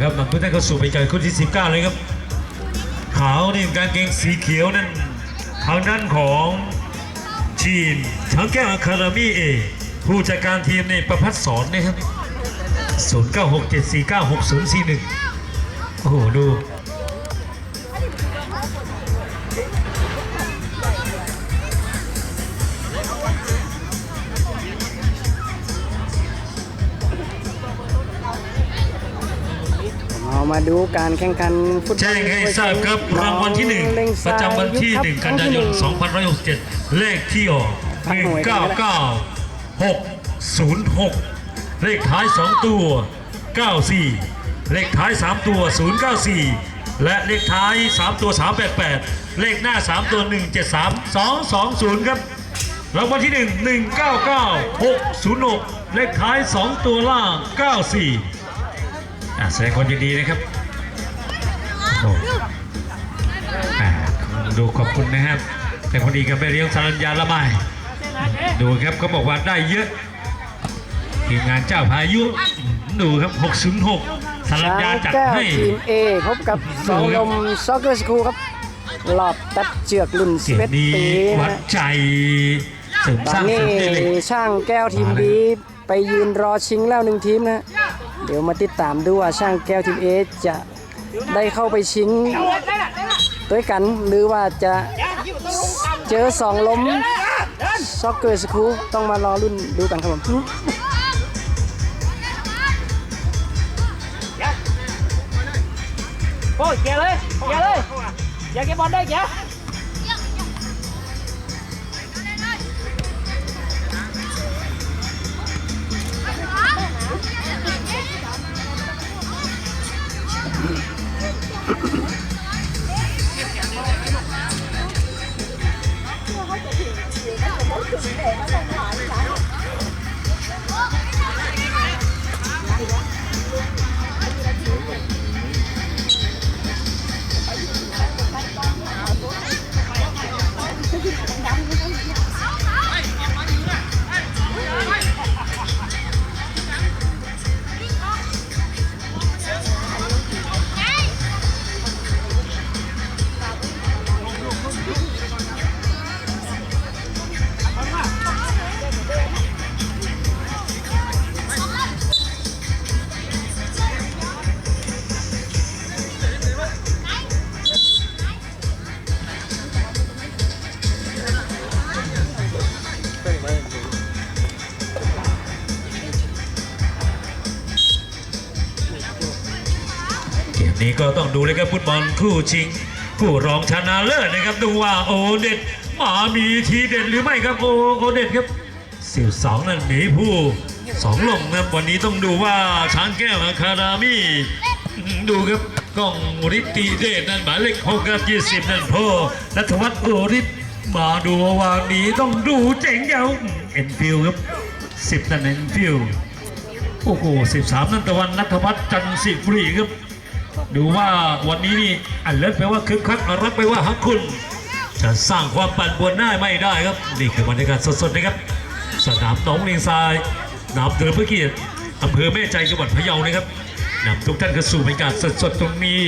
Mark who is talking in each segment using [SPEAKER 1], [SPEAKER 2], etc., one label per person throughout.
[SPEAKER 1] ครับนำทุกท่านเข้าสู่ไปจ่ากาศคู่ที่ 19 เลยครับ ขาวนี่การเกงสีเขียวนั่นทางด้านของจีนช้างแก้วอะคาเดมี่เอผู้จัดการทีมในประพัฒสอนนะครับ 0967496041 โอ้โห ดู
[SPEAKER 2] มาดูการแข่งขันฟุตบอล
[SPEAKER 1] แจ้งให้ทราบครับรางวัลที่หนึ่ง
[SPEAKER 2] เล็ง
[SPEAKER 1] ป
[SPEAKER 2] ซ้าย
[SPEAKER 1] ระจำวันที่
[SPEAKER 2] ยุค
[SPEAKER 1] 1
[SPEAKER 2] ค
[SPEAKER 1] กั
[SPEAKER 2] รั้
[SPEAKER 1] น
[SPEAKER 2] ง
[SPEAKER 1] ยา
[SPEAKER 2] ที่
[SPEAKER 1] ยน
[SPEAKER 2] หง
[SPEAKER 1] 2567 เลขที่ออก
[SPEAKER 2] ทั้งหน่วยกันแล้ว
[SPEAKER 1] 19906 เลขท้าย 2 ตัว 94 เลขท้าย 3 ตัว 094 และเลขท้าย 3 ตัว 388 เลขหน้า 3 ตัว 173 220 ครับรางวัลที่ 1 199 606 เลขท้าย 2 ตัวล่าง 94 อะแสดงความยินดีนะครับโอ้โหอ่าดูขอบคุณนะครับ แต่คนดีกับแม่เลี้ยงสารัญญาละไมดูครับเขาบอกว่าได้เยอะทีมงานเจ้าพายุดูครับ 606สารัญญา
[SPEAKER 2] ช้าง
[SPEAKER 1] จัด
[SPEAKER 2] แก้ว
[SPEAKER 1] ให้
[SPEAKER 2] ทีม A พบกับสองลมซ็อกเกอร์สคูลครับรอบตัดเจือกรุ่น
[SPEAKER 1] เกียรตินี้
[SPEAKER 2] 11ปี
[SPEAKER 1] วั
[SPEAKER 2] นะ
[SPEAKER 1] ดใจเสริม
[SPEAKER 2] ตอ
[SPEAKER 1] สร้านง
[SPEAKER 2] นี้
[SPEAKER 1] เสริมได้เลย
[SPEAKER 2] ช่างแก้วทีม
[SPEAKER 1] มาเลย
[SPEAKER 2] บีไปยืนรอชิงแล้วหนึ่งทีมนะ เดี๋ยวมาติดตามดูว่าช่างแก้วทีม A จะได้เข้าไปชิงด้วยกันหรือว่าจะเจอสองล้มซ็อกเกอร์สคูต้องมารอรุ่นดูกันครับผม
[SPEAKER 3] โอ้ยเกียเลยเกียเลยอย่าเก็บบอลได้เกีย ร์
[SPEAKER 1] เกม นี้ก็ต้องดูเลยครับฟุตบอลคู่ชิง คู่รองชนะเลิศนะครับดูว่าโอเด็ดหมามีทีเด็ดหรือไม่ครับโอโอเด็ดครับสิบสองนั่นหนีผู้สองลงครับวันนี้ต้องดูว่าช้างแก้วคารามีดูครับกล้องฤทธิเดชนั่นหมายเลขหกกับยี่สิบนั่นพ่อนัทวัฒน์โอฤทธิ์มาดูวางนี้ต้องดูเจ๋งเดียวเอ็นฟิลครับสิบนั่นเอ็นฟิลโอ้โหสิบสามนั่นตะวันนัทวัฒน์จันทร์สิบุรีครับ ดูว่าวันนี้นี่อันเลิศแปว่าคึกคักรักไปว่าฮักคุณจะสร้างความปั่นป่วนได้ไม่ได้ครับ นี่คือบรรยากาศสดๆนะครับ สนามหนองเลงทรายสนามเดิมเพื่อเกียรติอำเภอแม่ใจจังหวัดพะเยานะครับนำทุกท่านเข้าสู่บรรยากาศสดๆตรงนี้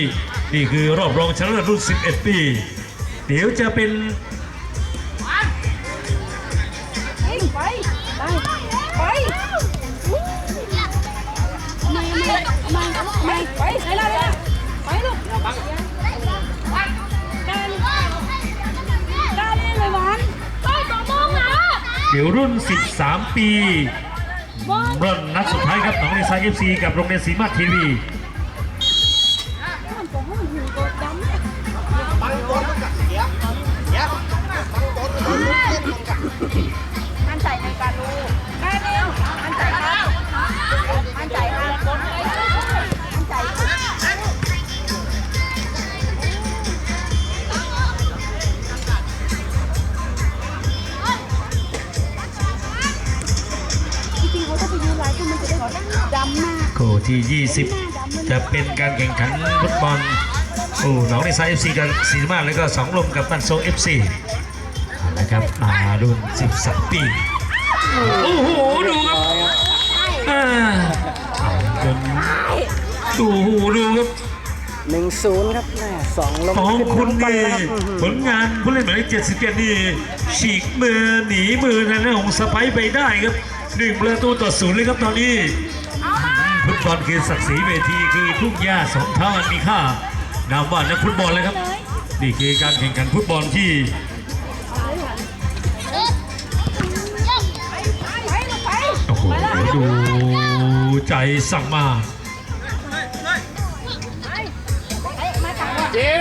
[SPEAKER 1] นี่คือรอบรองชนะเลิศรุ่น 11 ปี เดี๋ยวจะเป็น
[SPEAKER 4] เลยหวานไปสองโมงนะ
[SPEAKER 1] เดี๋ยวรุ่น 13 ปีเริ่มนัดสุดท้ายครับหนองเลงทรายเอฟซีกับโรงเรียนศรีมาทีวี
[SPEAKER 4] มันบอกว่ามันอยู่ตัวดำมั่นใจในการดูแม่เร็วมั่นใจครับมั่นใจครับ
[SPEAKER 1] คู่ที่ 20 จะเป็นการแข่งขันฟุตบอลโอ้หนองในไซเอฟซีกับศรีมาศแล้วก็สองลมกับตันโซเอฟซีนะครับมารุ่น 13 ปี โอ้โห ดูครับอ่าเอาจนดูหูดูครับ
[SPEAKER 2] หนึ่งศูนย์ครับแม่สองลม
[SPEAKER 1] ของ
[SPEAKER 2] ขึ้น
[SPEAKER 1] คุณ
[SPEAKER 2] น้ำกัน
[SPEAKER 1] นี่
[SPEAKER 2] นะครับอื้อหือ
[SPEAKER 1] ผลงานผู้เล่นหมายเลข77นี่ฉีกมือหนีมือทางด้านของสไปซ์ไปได้ครับหนึ่งประตูต่อศูนย์เลยครับตอนนี้ฟุต บอลคือศักดิ์ศรีเวทีคือทุ่งหญ้าสองเท่าอันมีค่านามว่านักฟุตบอลเลยครับ นี่คือการแข่งขันฟุตบอลที่โอ้โหเดี๋ยวดูใจสั่งมา
[SPEAKER 3] เจ๊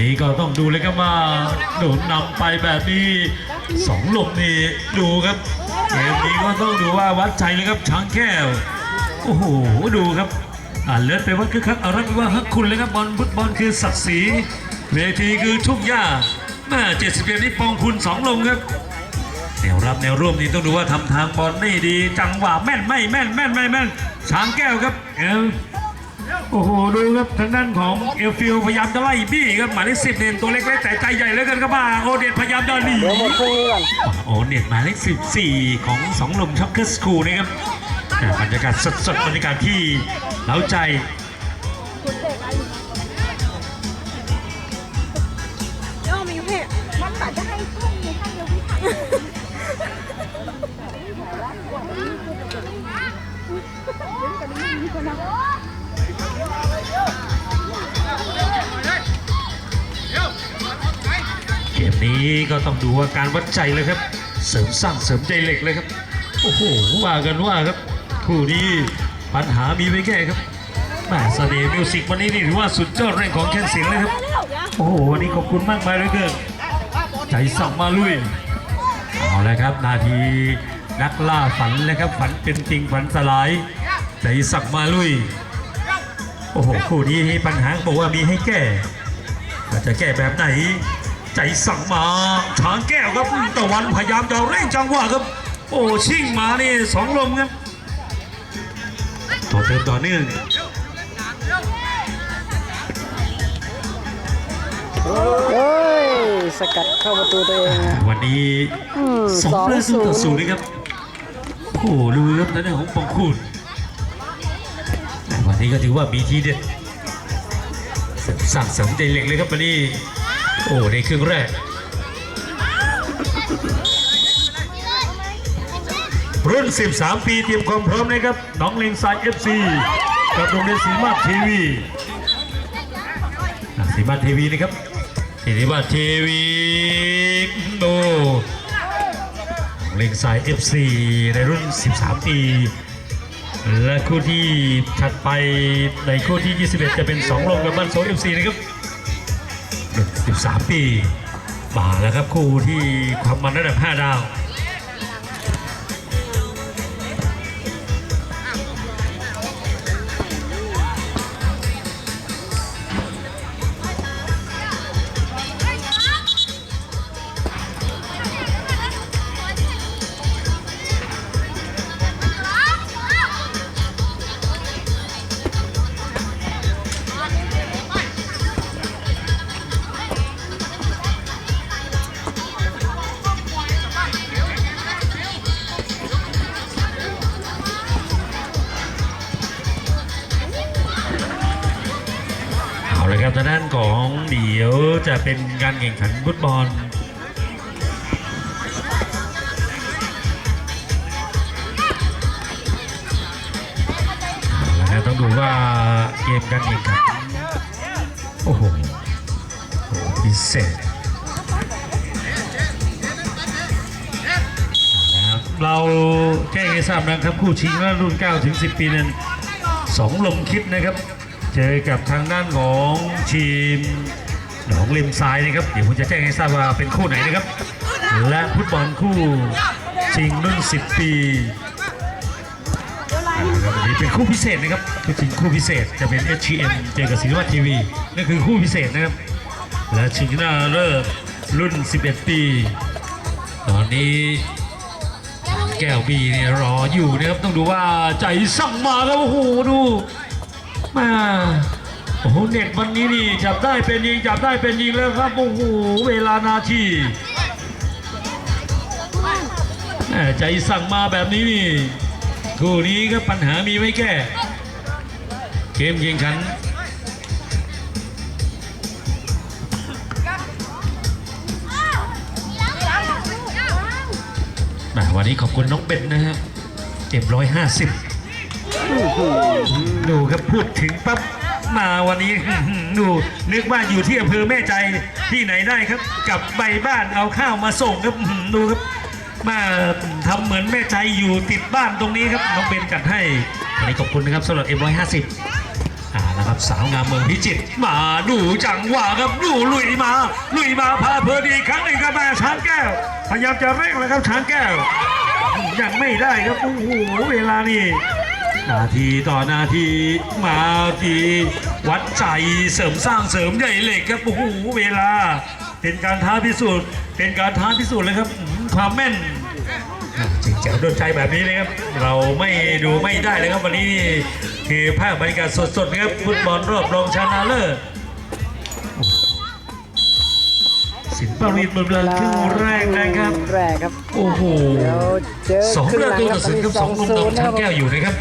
[SPEAKER 1] นี้ก็ต้องดูเลยครับว่าโดนนำไปแบบนี้สองลมนี่ดูครับเกมนี้ก็ต้องดูว่าวัดใจเลยครับช้างแก้วโอ้โหดูครับอ่าเลือดไปว่าคือคักเอารักไปว่าฮักคุณเลยครับบอลฟุตบอลคือศักดิ์ศรีเวทีคือทุ่งหญ้าแม่เจ็ดสิบเอ็ดนี่ปองคุณสองลมครับแนวรับแนวร่วมนี้ต้องดูว่าทำทางบอลได้ดี จังหวะแม่นไม่แม่นแม่นไม่แม่นช้างแก้วครับเอ โอ้โหดูครับทางด้านของเอลฟิลพยายามจะไล่บี้ครับหมายเลขสิบเนี่ยตัวเล็กๆแต่ใจใหญ่เหลือเกินครับว่าโอเดตพยายามเดินหนี
[SPEAKER 2] เดี๋ยวหมดครึ่งนี้ก่อน
[SPEAKER 1] โอเดตหมายเลขสิบสี่ของสองหนุ่มช็อกเกอร์สคูลนะครับอ่าบรรยากาศสดๆบรรยากาศที่เล้าใจ
[SPEAKER 4] นี้
[SPEAKER 1] ก็ต้องดูว่าการวัดใจเลยครับ เสริมสร้างเสริมใจเหล็กเลยครับ โอ้โหว่ากันว่าครับคู่นี้ปัญหามีไม่แก้ครับแม่เสน่ห์มิวสิกวันนี้นี่ถือว่าสุดยอดแรงของแคนสิงเลยครับ โอ้โหวันนี้ขอบคุณมากมายเลยเกินใจสั่งมาลุยเอาละครับ นาทีนักล่าฝันเลยครับ ฝันเป็นจริงฝันสลาย ใจสั่งมาลุย โอ้โหคู่นี้ปัญหาบอกว่ามีให้แก้จะแก้แบบไหน ใจสั่งมาช้างแก้วครับตะวันพยายามจะเร่งจังหวะครับ โอ้ชิ่งมานี่สองลมครับต่อเติมต่อเนื่อง
[SPEAKER 2] เฮ้ยสกัดเข้าประตูตัวเองนะ
[SPEAKER 1] วันนี้
[SPEAKER 2] อืม
[SPEAKER 1] สองประตูต่อ
[SPEAKER 2] 2-0
[SPEAKER 1] ศูนย์นะครับโอ้โหดูครับในเรื่องของปองคูดแต่วันนี้ก็ถือว่ามีทีเด็ดเสริมสั่งเสริมใจเหล็กเลยครับวันนี้ โอ้ในครึ่งแรกรุ่น 13 ปีเตรียมความพร้อมนะครับน้องเลงซายเอฟซีกับโรงเรียนศรีมาศทีวีอะศรีมาศทีวีนะครับศรีมาศทีวีโอ้เลงซายเอฟซีในรุ่น 13 ปี และคู่ที่ถัดไปในคู่ที่ 21 จะเป็น 2 ลงกับบ้านโซเอฟซีนะครับ 13 ปี มาแล้วครับคู่ที่ความมันระดับ 5 ดาว ครับทางด้านของเดี๋ยวจะเป็นการแข่งขันฟุตบอลเอาละต้องดูว่าเกมการแข่งขันโอ้โหพิเศษนะครับเราแจ้งให้ทราบนะครับ คู่ชิงรุ่น 9 ถึง 10 ปีนั้นสองลมคิดนะครับ เจอกับทางด้านของทีมหนองเลมซ้ายนะครับ เดี๋ยวผมจะแจ้งให้ทราบว่าเป็นคู่ไหนนะครับ และฟุตบอลคู่ชิงรุ่น 10 ปีนะครับวันนี้เป็นคู่พิเศษนะครับคู่ชิงคู่พิเศษจะเป็น HTM เจอกับศิลปะทีวีนั่นคือคู่พิเศษนะครับ และชิงชนะเลิศรุ่น 11 ปี ตอนนี้แก้วบีเนี่ยรออยู่นะครับต้องดูว่าใจสั่งมาแล้วโอ้โหดู มาโอ้โหเน็ตวันนี้นี่จับได้เป็นยิงจับได้เป็นยิงแล้วครับโอ้โหเวลานาทีใจสั่งมาแบบนี้นี่คู่นี้ก็ปัญหามีไม่แก้เกมยิงขันวันนี้ขอบคุณน้องเบนนะฮะเก็บร้อยห้าสิบ ดูครับพูดถึงปั๊บมาวันนี้ดูนึกว่าอยู่ที่อำเภอแม่ใจที่ไหนได้ครับกลับไปบ้านเอาข้าวมาส่งครับดูครับมาทำเหมือนแม่ใจอยู่ติดบ้านตรงนี้ครับน้องเบนจัดให้วันนี้ขอบคุณนะครับสำหรับ M150 อ่านะครับสาวงามเมืองพิจิตรมาดูจังหวะครับดูลุยมาลุยมาพาเพลินอีกครั้งหนึ่งครับมาช้างแก้ว พยายามจะเร่งเลยครับช้างแก้ว ยังไม่ได้ครับโอ้โหเวลานี่ นาทีต่อนาทีมาทีวัดใจเสริมสร้างเสริมใหญ่เหล็กครับโอ้โหเวลา เป็นการท้าพิสูจน์ เป็นการท้าพิสูจน์เลยครับอืมความแม่นจริงแจ๋วโดนใจแบบนี้นะครับ เราไม่ดูไม่ได้เลยครับวันนี้นี่คือภาพบรรยากาศสดๆนะครับฟุตบอลรอบรองชนะเลิศสินปารีสเมืองเบลครึ่งแรกนะครับ
[SPEAKER 2] แรกครับ
[SPEAKER 1] โอ้โห
[SPEAKER 2] เดี๋ยวเจอ
[SPEAKER 1] สอง
[SPEAKER 2] ครึ่ง
[SPEAKER 1] ประ
[SPEAKER 2] หลัง
[SPEAKER 1] ตู
[SPEAKER 2] ครั
[SPEAKER 1] ต่
[SPEAKER 2] บ
[SPEAKER 1] อศูนย์ครับสอง
[SPEAKER 2] ต
[SPEAKER 1] ลุ
[SPEAKER 2] อน
[SPEAKER 1] ม
[SPEAKER 2] นี้
[SPEAKER 1] น้อง
[SPEAKER 2] 2-0
[SPEAKER 1] ช้าง
[SPEAKER 2] นะครับ
[SPEAKER 1] แก้วอยู่นะครับ